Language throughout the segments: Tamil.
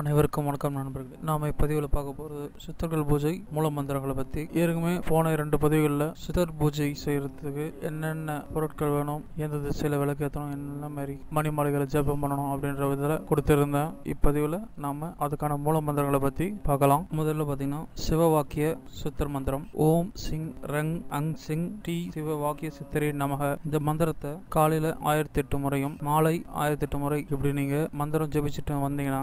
அனைவருக்கும் வணக்கம் நண்பர்களே. நாம இப்பதிவில் பார்க்க போகிறது சித்தர்கள் பூஜை மூல மந்திரங்களை பற்றி ஏற்கனவே போன இரண்டு பதிவுகளில் சித்தர் பூஜை செய்யறதுக்கு என்னென்ன பொருட்கள் வேணும் எந்த திசையில் விளக்கேற்றணும் என்னென்ன மாதிரி மணிமாலைகளை ஜெபம் பண்ணணும் அப்படின்ற விதத்தில் கொடுத்துருந்தேன். இப்பதிவில் நாம் அதுக்கான மூல மந்திரங்களை பற்றி பார்க்கலாம். முதல்ல பார்த்தீங்கன்னா சிவவாக்கிய சித்தர் மந்திரம். ஓம் சிங் ரங் அங் சிங் டி சிவவாக்கிய சித்தரே நமக. இந்த மந்திரத்தை காலையில் ஆயிரத்தி எட்டு முறையும் மாலை ஆயிரத்தி எட்டு முறை இப்படி நீங்கள் மந்திரம் ஜபிச்சுட்டு வந்தீங்கன்னா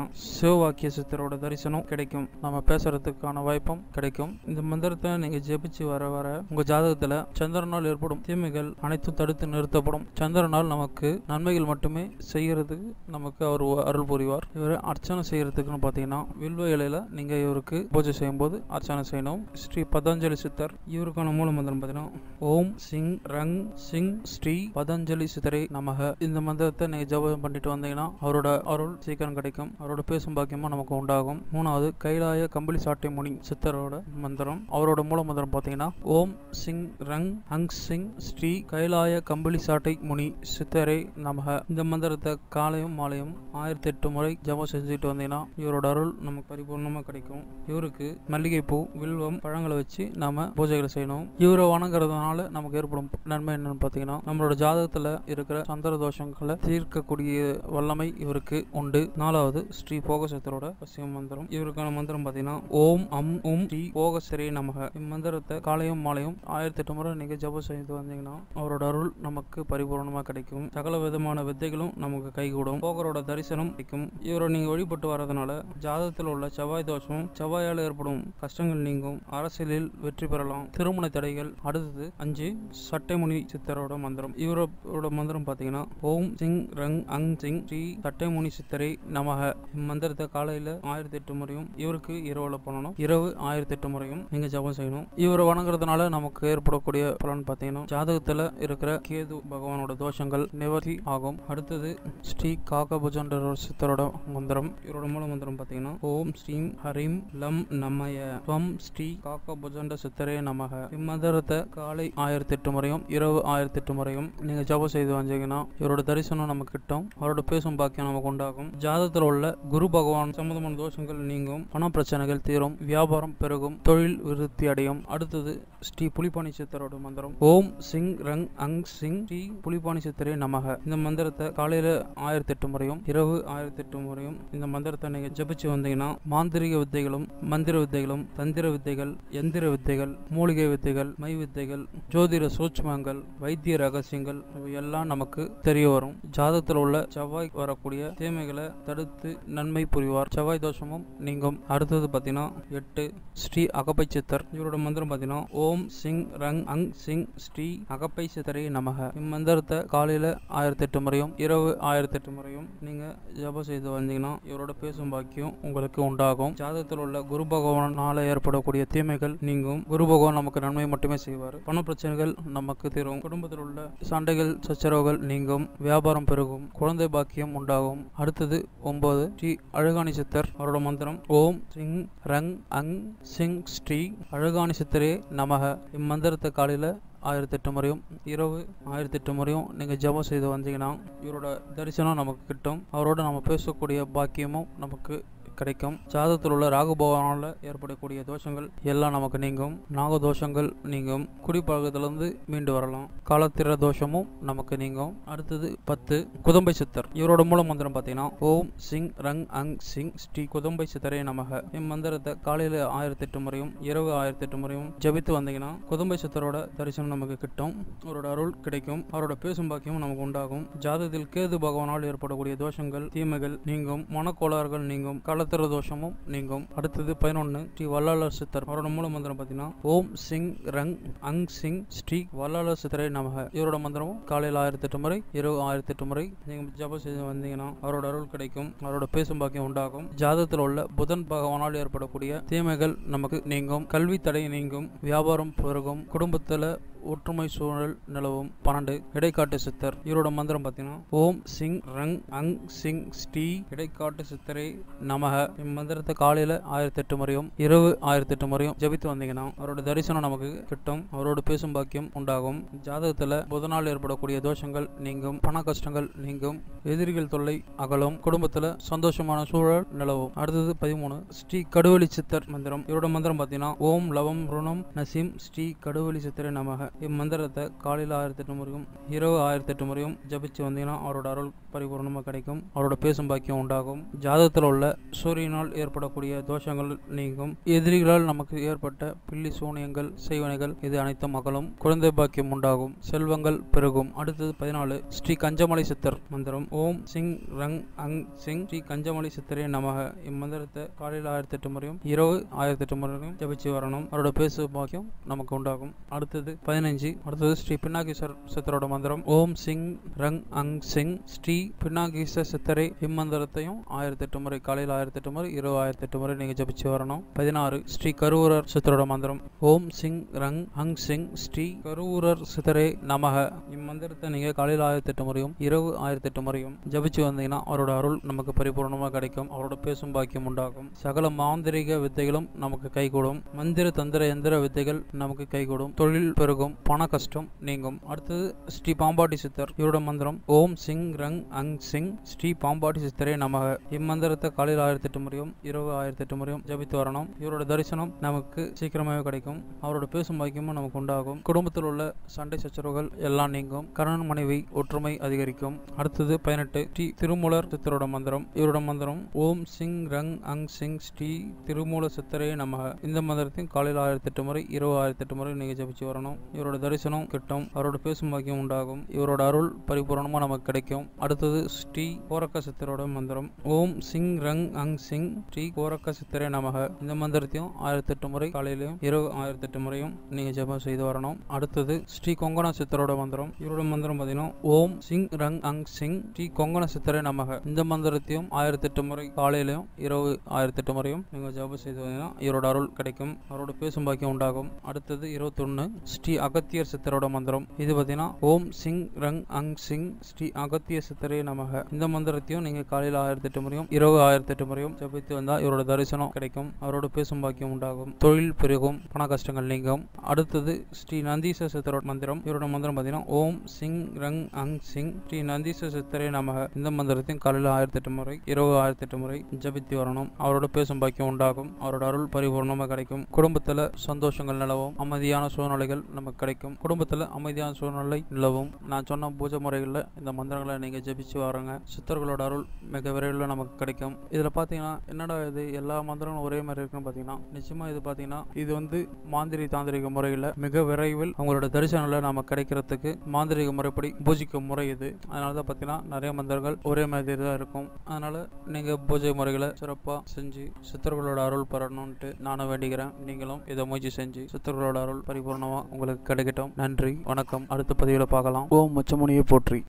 வாக்கிய சித்தரோட தரிசனம் கிடைக்கும். நம்ம பேசுறதுக்கான வாய்ப்பும் கிடைக்கும். இந்த மந்திரத்தை நீங்க ஜெபிச்சு வர வர உங்க ஜாதகத்துல சந்திரனால் ஏற்படும் தீமைகள் அனைத்தும் தடுத்து நிறுத்தப்படும். சந்திரனால் நமக்கு நன்மைகள் மட்டுமே செய்யறதுக்கு நமக்கு அவர் அருள் புரிவார். இவர் அர்ச்சனை செய்யறதுக்குன்னு பாத்தீங்கன்னா வில்வ இலையில நீங்க இவருக்கு பூஜை செய்யும்போது அர்ச்சனை செய்யணும். ஸ்ரீ பதஞ்சலி சித்தர் இவருக்கான மூல மந்திரம் பாத்தீங்கன்னா ஓம் சிங் ரங் சிங் ஸ்ரீ பதஞ்சலி சித்தரை நமக. இந்த மந்திரத்தை நீங்க ஜெபம் பண்ணிட்டு வந்தீங்கன்னா அவரோட அருள் சீக்கிரம் கிடைக்கும். அவரோட பேசும் பாக்கியமும் நமக்கு உண்டாகும். மூணாவது கைலாய கம்பளி சாட்டை முனி சித்தரோட மந்திரம். அவரோட மூல மந்திரம் பார்த்தீங்கன்னா ஓம் சிங் ரங் அங் சிங் ஸ்ரீ கைலாய கம்பளி சாட்டை முனி சித்தரை நமக. இந்த மந்திரத்தை காலையும் மாலையும் ஆயிரத்தி எட்டு முறை ஜபம் செஞ்சுட்டு வந்தீங்கன்னா இவரோட அருள் நமக்கு பரிபூர்ணமாக கிடைக்கும். இவருக்கு மல்லிகைப்பூ வில்வம் பழங்களை வச்சு நாம பூஜைகளை செய்யணும். இவரை வணங்குறதுனால நமக்கு ஏற்படும் நன்மை என்னன்னு பார்த்தீங்கன்னா நம்மளோட ஜாதகத்தில் இருக்கிற சந்திர தோஷங்களை தீர்க்கக்கூடிய வல்லமை இவருக்கு உண்டு. நாலாவது ஸ்ரீ போகசத்தரோட பசிய மந்திரம் இவருக்கான மந்திரம் பார்த்தீங்கன்னா ஓம் அம் ஓம் ஸ்ரீ போகசரே நமக. இம்மந்திரத்தை காலையும் மாலையும் ஆயிரத்தி எட்டு முறை நீங்க ஜபம் செய்து வந்தீங்கன்னா அவரோட அருள் நமக்கு பரிபூர்ணமாக கிடைக்கும். சகல விதமான வித்தைகளும் நமக்கு கைகூடும். போகரோட தரிசனம் கிடைக்கும். இவரை நீங்க வழிபட்டு வரதுனால ஜாதகத்தில் உள்ள செவ்வாய் தோஷமும் செவ்வாயால் ஏற்படும் கஷ்டங்கள் நீங்கும். அரசியலில் வெற்றி பெறலாம். திருமண தடைகள் அடுத்தது அஞ்சு சட்டைமுனி சித்தரோட மந்திரம். இவரோட மந்திரம் பார்த்தீங்கன்னா ஓம் சிங் ரங் அங் சிங் ஸ்ரீ சட்டைமுனி சித்தரை நமக. இம்மந்திரத்தை காலையில் ஆயிரத்தி எட்டு முறையும் இவருக்கு இரவுல பண்ணணும். இரவு ஆயிரத்தி எட்டு முறையும் நீங்க ஜபம் செய்யணும். இவரை வணங்குறதுனால நமக்கு ஏற்படக்கூடிய பலன் பார்த்தீங்கன்னா ஜாதகத்துல இருக்கிற கேது பகவானோட தோஷங்கள் நிவர்த்தி ஆகும். அடுத்தது ஸ்ரீ காகபுஜன்ற சித்தரோட மந்திரம். இவரோட மூல மந்திரம் பார்த்தீங்கன்னா ஓம் ஸ்ரீம் ஹரீம் லம் நமய. ஸ்வம் ஸ்ரீ காகபுஜண்ட சித்தரே நமக. இம்மந்திரத்தை காலை ஆயிரத்தி எட்டு முறையும் இரவு ஆயிரத்தி எட்டு முறையும் நீங்க ஜபம் செய்து வந்தீங்கன்னா இவரோட தரிசனம் நமக்கு கிட்டும். அவரோட பேசும் பாக்கியம் நமக்கு உண்டாகும். ஜாதகத்தில் உள்ள குரு பகவான் சம்பந்தமான தோஷங்கள் நீங்கும் பண பிரச்சனைகள் தீரும் வியாபாரம் பெருகும் தொழில் விருத்தி அடையும். அடுத்தது ஸ்ரீ புலிப்பாணி சித்தரோட மந்திரம். ஓம் சிங் ரங் அங் சிங். ஸ்ரீ புலிப்பாணி சித்தரே நமக. இந்த மந்திரத்தை காலையில ஆயிரத்தி எட்டு முறையும் இரவு ஆயிரத்தி எட்டு முறையும் இந்த மந்திரத்தை நீங்க ஜபிச்சு வந்தீங்கன்னா மாந்திரிக வித்தைகளும் மந்திர வித்தைகளும் தந்திர வித்தைகள் எந்திர வித்தைகள் மூலிகை வித்தைகள் மை வித்தைகள் ஜோதிட சூட்சமங்கள் வைத்திய ரகசியங்கள் இவை எல்லாம் நமக்கு தெரிய வரும். ஜாதத்தில் உள்ள செவ்வாய் வரக்கூடிய தீமைகளை தடுத்து நன்மை புரிவார் செவ்வாய் தோஷமும் நீங்கும். அடுத்தது பார்த்தீங்கன்னா எட்டு ஸ்ரீ அகப்பை சித்தர் இவரோட மந்திரம் பார்த்தீங்கன்னா ஓம் சிங் ரங் அங் சிங் ஸ்ரீ அகப்பை சித்தரை நமக. இம்மந்திரத்தை காலையில் ஆயிரத்தி எட்டு முறையும் இரவு ஆயிரத்தி எட்டு முறையும் நீங்கள் ஜபம் செய்து வந்தீங்கன்னா இவரோட பேசும் பாக்கியம் உங்களுக்கு உண்டாகும். ஜாதகத்தில் உள்ள குரு பகவானால் ஏற்படக்கூடிய தீமைகள் நீங்கும். குரு பகவான் நமக்கு நன்மை மட்டுமே செய்வார். பண பிரச்சனைகள் நமக்கு தீரும். குடும்பத்தில் உள்ள சண்டைகள் சச்சரவுகள் நீங்கும். வியாபாரம் பெருகும். குழந்தை பாக்கியம் உண்டாகும். அடுத்தது ஒன்பது ஸ்ரீ அழகாணி சித்தர் அவரோட மந்திரம். ஓம் சிங் ரங் அங் சிங் ஸ்ரீ அழகாணி சித்தரே நமக. இம்மந்திரத்தை காலையில் ஆயிரத்தி எட்டு முறையும் இரவு ஆயிரத்தி எட்டு முறையும் நீங்கள் ஜபம் செய்து வந்தீங்கன்னா இவரோட தரிசனம் நமக்கு கிட்டும். அவரோட நம்ம பேசக்கூடிய பாக்கியமும் நமக்கு கிடைக்கும். ஜாதகத்தில் உள்ள ராகு ஏற்படக்கூடிய தோஷங்கள் எல்லாம் நமக்கு நீங்கும். நாக தோஷங்கள் நீங்கும். குடிப்பழக்கத்திலிருந்து மீண்டு வரலாம். காலத்திர தோஷமும் நமக்கு நீங்கும். அடுத்தது பத்து குதம்பை சித்தர். இவரோட மூல மந்திரம் பார்த்தீங்கன்னா ஓம் சிங் ரங் அங் சிங் ஸ்ரீ குதம்பை சித்தரே நமக. இம்மந்திரத்தை காலையில் ஆயிரத்தி எட்டு முறையும் இரவு ஆயிரத்தி எட்டு முறையும் ஜபித்து வந்தீங்கன்னா குதம்பை சித்தரோட தரிசனம் நமக்கு கிட்டும். அவரோட அருள் கிடைக்கும். அவரோட பேசும் பாக்கியம் நமக்கு உண்டாகும். ஜாதகத்தில் கேது பகவானால் ஏற்படக்கூடிய தோஷங்கள் தீமைகள் நீங்கும். மனக்கோளாறுகள் நீங்கும். நட்சத்திர தோஷமும் நீங்கும். அடுத்தது பதினொன்று ஸ்ரீ வல்லாளர் சித்தர். அவரோட மூல மந்திரம் பார்த்தீங்கன்னா ஓம் சிங் ரங் அங் சிங் ஸ்ரீ வல்லாளர் சித்தரை நமக. இவரோட மந்திரமும் காலையில் ஆயிரத்தி எட்டு முறை இரவு ஆயிரத்தி எட்டு முறை நீங்க ஜபம் செய்து வந்தீங்கன்னா அவரோட அருள் கிடைக்கும் அவரோட பேசும் பாக்கியம் உண்டாகும். ஜாதகத்தில் உள்ள புதன் பகவானால் ஏற்படக்கூடிய தீமைகள் நமக்கு நீங்கும். கல்வி தடை நீங்கும் வியாபாரம் பெருகும் குடும்பத்தில் ஒற்றுமை சூழல் நிலவும் பன்னெண்டு இடைக்காட்டு சித்தர். இவரோட மந்திரம் பார்த்தீங்கன்னா ஓம் சிங் ரங் அங் சிங் ஸ்ரீ இடைக்காட்டு சித்தரை நமக. இம்மந்திரத்தை காலையில் ஆயிரத்தி எட்டு முறையும் இரவு ஆயிரத்தி எட்டு முறையும் ஜபித்து வந்தீங்கன்னா அவரோட தரிசனம் நமக்கு கிட்டும் அவரோட பேசும் பாக்கியம் உண்டாகும். ஜாதகத்தில் புதனால் ஏற்படக்கூடிய தோஷங்கள் நீங்கும் பண கஷ்டங்கள் நீங்கும் எதிரிகள் தொல்லை அகலும் குடும்பத்தில் சந்தோஷமான சூழல் நிலவும். அடுத்தது பதிமூணு ஸ்ரீ கடுவலி சித்தர் மந்திரம். இவரோட மந்திரம் பார்த்தீங்கன்னா ஓம் லவம் ருணம் நசீம் ஸ்ரீ கடுவலி சித்தரை நமக. இம்மந்திரத்தை காலையில் ஆயிரத்தி எட்டு முறையும் இரவு ஆயிரத்தி எட்டு முறையும் ஜபிச்சு வந்தீங்கன்னா அவரோட அருள் பரிபூர்ணமாக கிடைக்கும். அவரோட பேசும் பாக்கியம் உண்டாகும். ஜாதகத்தில் உள்ள சூரியனால் ஏற்படக்கூடிய தோஷங்கள் நீங்கும். எதிரிகளால் நமக்கு ஏற்பட்ட பில்லி சூனியங்கள் செய்வனைகள் இது அனைத்தும் அகலும். குழந்தை பாக்கியம் உண்டாகும். செல்வங்கள் பெருகும். அடுத்தது பதினாலு ஸ்ரீ கஞ்சமலை சித்தர் மந்திரம். ஓம் சிங் ரங் அங் சிங். ஸ்ரீ கஞ்சமலை சித்தரே நமக. இம்மந்திரத்தை காலையில் ஆயிரத்தி எட்டு முறையும் இரவு ஆயிரத்தி எட்டு முறையும் ஜபிச்சு வரணும். அவரோட பேசு பாக்கியம் நமக்கு உண்டாகும். அடுத்தது பதினஞ்சு அடுத்தது ஸ்ரீ பின்னாகீஸ்வர் சித்தரோட மந்திரம். ஓம் சிங் ரங் அங் சிங். ஸ்ரீ பின்னாகீஸ்வர சித்தரை இம்மந்திரத்தையும் ஆயிரத்தி எட்டு முறை காலையில் ஆயிரத்தி எட்டு முறை இரவு ஆயிரத்தி எட்டு முறை நீங்க ஜபிச்சு வரணும். பதினாறு ஸ்ரீ கருவூரர் சித்தரோட மந்திரம். ஓம் சிங் ரங் அங் சிங். ஸ்ரீ கருவூரர் சித்தரே நமக. இம்மந்திரத்தை நீங்க காலையில் ஆயிரத்தி எட்டு முறையும் இரவு ஆயிரத்தி எட்டு முறையும் ஜபிச்சு வந்தீங்கன்னா அவரோட அருள் நமக்கு பரிபூர்ணமாக கிடைக்கும். அவரோட பேசும் பாக்கியம் உண்டாகும். சகல மாந்திரிக வித்தைகளும் நமக்கு கைகூடும். மந்திர தந்திர எந்திர வித்தைகள் நமக்கு கைகூடும். தொழில் பெருகும். பண கஷ்டம் நீங்கும். அடுத்தது ஸ்ரீ பாம்பாட்டி சித்தர் இவரோட மந்திரம் ஓம் சிங் ரங் அங் சிங் ஸ்ரீ பாம்பாட்டி சித்தரே நமக. இம்மந்திரத்தை காலையில் ஆயிரத்தி எட்டு முறையும் இரவு ஆயிரத்தி எட்டு முறையும் ஜபித்து வரணும். இவரோட தரிசனம் நமக்கு சீக்கிரமாகவே கிடைக்கும். அவரோட பேசும் வாக்கியமும் நமக்கு உண்டாகும். குடும்பத்தில் உள்ள சண்டை சச்சரவுகள் எல்லாம் நீங்கும். கணவன் மனைவி ஒற்றுமை அதிகரிக்கும். அடுத்தது பதினெட்டு ஸ்ரீ திருமூலர் சித்தரோட மந்திரம். இவரோட மந்திரம் ஓம் சிங் ரங் அங் சிங் ஸ்ரீ திருமூல சித்தரே நமக. இந்த மந்திரத்தையும் காலையில் ஆயிரத்தி எட்டு முறை இரவு ஆயிரத்தி எட்டு முறை நீங்க ஜபிச்சு வரணும். இவரோட தரிசனம் கிட்டும் அவரோட பேசும் பாக்கியம் உண்டாகும். இவரோட அருள் பரிபூரணமா நமக்கு கிடைக்கும். அடுத்தது ஸ்ரீ கோரக்க சித்தரோட மந்திரம். ஓம் சிங் ரங் அங் சிங். ஸ்ரீ கோரக்க சித்தரே நமக. இந்த மந்திரத்தையும் ஆயிரத்தி எட்டு முறை காலையிலையும் இரவு ஆயிரத்தி எட்டு முறையும் நீங்க ஜெபம் செய்து வரணும். அடுத்தது ஸ்ரீ கொங்கண சித்தரோட மந்திரம். இவரோட மந்திரம் பார்த்தீங்கன்னா ஓம் சிங் ரங் அங் சிங். ஸ்ரீ கொங்கண சித்தரே நமக. இந்த மந்திரத்தையும் ஆயிரத்தி எட்டு முறை காலையிலையும் இரவு ஆயிரத்தி எட்டு முறையும் நீங்க ஜெபம் செய்து வந்தீங்கன்னா இவரோட அருள் கிடைக்கும். அவரோட பேசும் பாக்கியம் உண்டாகும். அடுத்தது இருபத்தொன்னு ஸ்ரீ அகத்தியர் சித்தரோட மந்திரம். இது பார்த்தீங்கன்னா ஓம் சிங் ரங் அங் சிங் ஸ்ரீ அகத்திய சித்தரே நமக. இந்த மந்திரத்தையும் நீங்க காலையில் ஆயிரத்தி எட்டு முறையும் இரவு ஆயிரத்தி எட்டு முறையும் ஜபித்து வந்தா இவரோட தரிசனம் கிடைக்கும். அவரோட பேசும் பாக்கியம் உண்டாகும். தொழில் பெருகும் பண கஷ்டங்கள் நீங்கும். அடுத்தது ஸ்ரீ நந்தீச சித்தரோட மந்திரம். இவரோட மந்திரம் பார்த்தீங்கன்னா ஓம் சிங் ரங் அங் சிங் ஸ்ரீ நந்தீச சித்தரே நமக. இந்த மந்திரத்தையும் காலையில் ஆயிரத்தி எட்டு முறை இரவு ஆயிரத்தி எட்டு முறை ஜபித்து வரணும். அவரோட பேசும் பாக்கியம் உண்டாகும். அவரோட அருள் பரிபூர்ணமாக கிடைக்கும். குடும்பத்தில் சந்தோஷங்கள் நிலவும். அமைதியான சூழ்நிலைகள் நமக்கு கிடைக்கும். குடும்பத்தில் அமைதியான சூழ்நிலை நிலவும். நான் சொன்ன பூஜை முறைகளில் இந்த மந்திரங்களை நீங்கள் ஜெபிச்சு வாருங்க. சித்தர்களோட அருள் மிக விரைவில் நமக்கு கிடைக்கும். இதில் பார்த்தீங்கன்னா என்னடா இது? எல்லா மந்திரங்களும் ஒரே மாதிரி இருக்குன்னு பார்த்தீங்கன்னா நிச்சயமாக இது பார்த்தீங்கன்னா இது வந்து மாந்திரி தாந்திரிக முறையில் மிக விரைவில் அவங்களோட தரிசனங்களை நம்ம கிடைக்கிறதுக்கு மாந்திரிக முறைப்படி பூஜிக்கும் முறை இது. அதனால தான் பார்த்தீங்கன்னா நிறைய மந்திரங்கள் ஒரே மாதிரி தான் இருக்கும். அதனால நீங்கள் பூஜை முறைகளை சிறப்பாக செஞ்சு சித்தர்களோட அருள் பெறணும்ட்டு நானும் வேண்டிக்கிறேன். நீங்களும் இதை முயற்சி செஞ்சு சித்தர்களோட அருள் பரிபூர்ணமாக உங்களுக்கு கிடைக்கட்டும் நன்றி. வணக்கம். அடுத்த பதிவில் பார்க்கலாம். ஓம் மச்சமுனியை போற்றி.